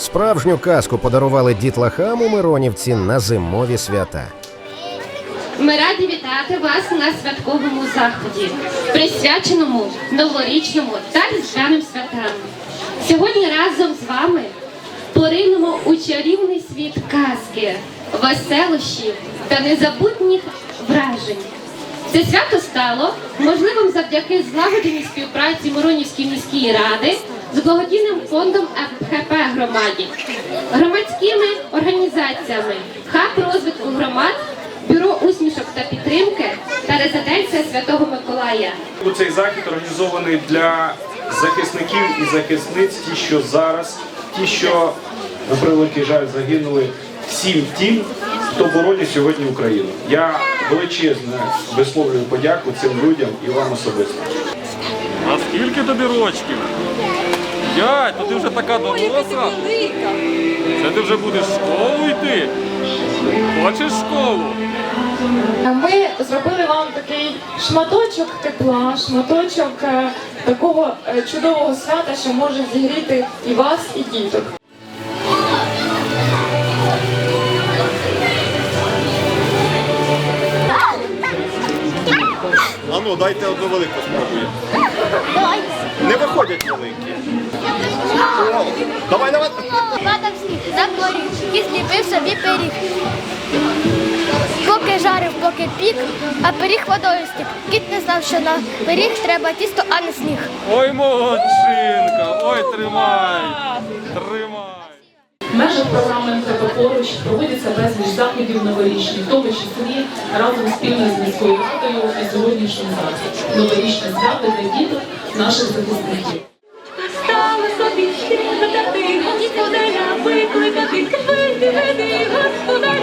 Справжню казку подарували дітлахам у Миронівці на зимові свята. Ми раді вітати вас на святковому заході, присвяченому новорічному та різдвяним святам. Сьогодні разом з вами поринемо у чарівний світ казки, веселощів та незабутніх вражень. Це свято стало можливим завдяки злагодженій співпраці Миронівської міської ради з благодійним фондом МХП громаді, громадськими організаціями, хаб розвитку громад, бюро усмішок та підтримки та резиденція Святого Миколая. Цей захід організований для захисників і захисниць, ті, що зараз, ті, що на превеликий жаль загинули, всім тим, хто боронить сьогодні Україну. Я величезне висловлюю подяку цим людям і вам особисто. А скільки тобі рочків? П'ять, то ти вже така доросла. Це ти вже будеш в школу йти. Хочеш школу? Ми зробили вам такий шматочок тепла, шматочок е, такого е, чудового свята, що може зігріти і вас, і діток. А ну, дайте одну велику спробуємо. Не виходять великі. Давай, давай. Падав сніг за і зліпив собі пиріг. Поки жарив, поки пік, а пиріг водою стік. Кіт не знав, що на пиріг треба тісто, а не сніг. Ой, молодчинка, ой, тримай, тримай. В межах програми МТП поруч проводяться безліч заходів новорічних, в тому числі разом спільно з міською радою і сьогоднішній захід. Новорічне свято для діток наших захисників. Hediye hırslı da